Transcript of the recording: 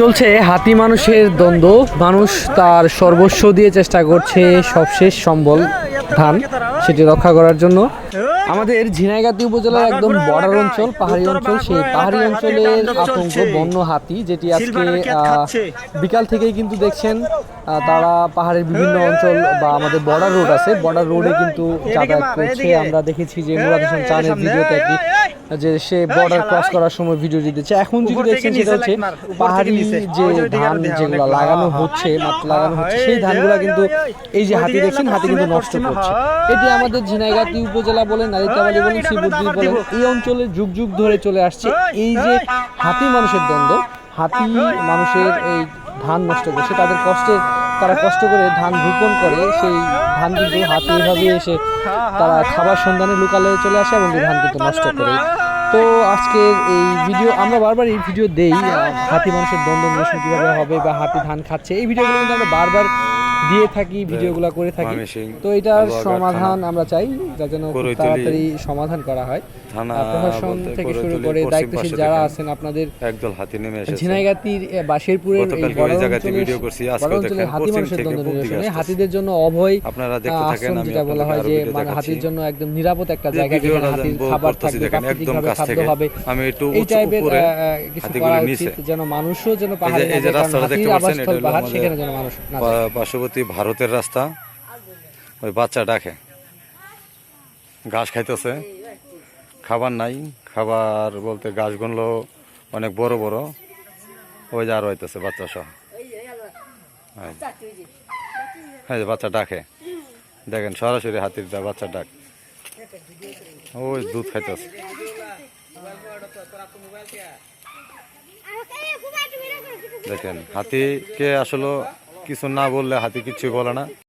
চলছে হাতি মানুষের দ্বন্দ্ব। মানুষ তার সর্বস্ব দিয়ে চেষ্টা করছে সবশেষ সম্বল ধান সেটি রক্ষা করার জন্য। আমাদের ঝিনাইগাতি উপজেলার একদম বর্ডার অঞ্চল পাহাড়ি অঞ্চল সেই পাহাড়ি অঞ্চলের আতঙ্ক বন্য হাতি যেটি আজকে বিকাল থেকেই কিন্তু দেখছেন তারা পাহাড়ের বিভিন্ন অঞ্চল বা আমাদের বর্ডার রোড আছে। বর্ডার রোডে কিন্তু যাতায়াত করছে। আমরা দেখেছি যে মুরাদ হোসেন চানের ভিডিওতে একটি যে সে বর্ডার ক্রস করার সময় ভিডিও দিতেছে। এখন যেটি দেখছেন সেটা হচ্ছে পাহাড়ি যে ধান যেগুলো লাগানো হচ্ছে মাত্র লাগানো হচ্ছে সেই ধানগুলো কিন্তু এই যে হাতি দেখছেন হাতি কিন্তু নষ্ট করছে। এটি আমাদের ঝিনাইগাতি উপজেলা বলেন নারিতাবাড়ি বলেন শিবুদ্দি বলেন এই অঞ্চলে যুগ যুগ ধরে চলে আসছে এই যে হাতি মানুষের দ্বন্দ্ব। হাতি মানুষের এই ধান নষ্ট করছে তাদের কষ্টে তারা কষ্ট করে ধান রোপণ করে সেই ধান কিন্তু হাতি এভাবে এসে তারা খাবার সন্ধানে লুকালে চলে আসে এবং ধান কিন্তু নষ্ট করে। তো আজকের এই ভিডিও, আমরা বারবার এই ভিডিও দেই হাতি মানুষের দ্বন্দ্ব নিরসন কীভাবে হবে বা হাতি ধান খাচ্ছে, এই ভিডিওগুলো কিন্তু আমরা বারবার দিয়ে থাকি ভিডিওগুলো করে থাকি। তো এটার সমাধান আমরা চাই যা যেন তাড়াতাড়ি সমাধান করা হয়। প্রশাসন থেকে শুরু করে দায়িত্বশীল যারা আছেন আপনাদের একদল হাতি নেমে এসেছে। ঝিনাইগাতির বাশেরপুরের এই বড় জায়গাতে ভিডিও করছি, দেখেন, হাতি মানুষের দ্বন্দ্ব নিরসনে হাতিদের জন্য অভয় আপনারা দেখতে থাকেন আমি যেটা বলা হয় যে মানে হাতির জন্য একদম নিরাপদ একটা জায়গা যেখানে হাতির খাবার থাকবে একদম কাছ থেকে। হবে। আমি একটু এই টাইপের কিছু করা উচিত যেন মানুষও যেন পাহাড়ে এই যে রাস্তাটা দেখতে পাচ্ছেন, এটা হলো পাহাড় আমাদের সেখানে যেন মানুষ না যায়। পা- পার্শ্ববর্তী ভারতের রাস্তা, ওই বাচ্চা ডাকে। ঘাস খাইতেছে। খাবার নাই, খাবার বলতে গাছগুলো অনেক বড় বড়। ওই যে আর হইতেছে বাচ্চা সহ। এই যে। এই যে বাচ্চা ডাকে। দেখেন, সরাসরি হাতির দা বাচ্চা ডাক। ওই দুধ খাইতেছে। দেখেন, হাতিকে আসলে কিছু না বললে হাতি কিছু বলে না।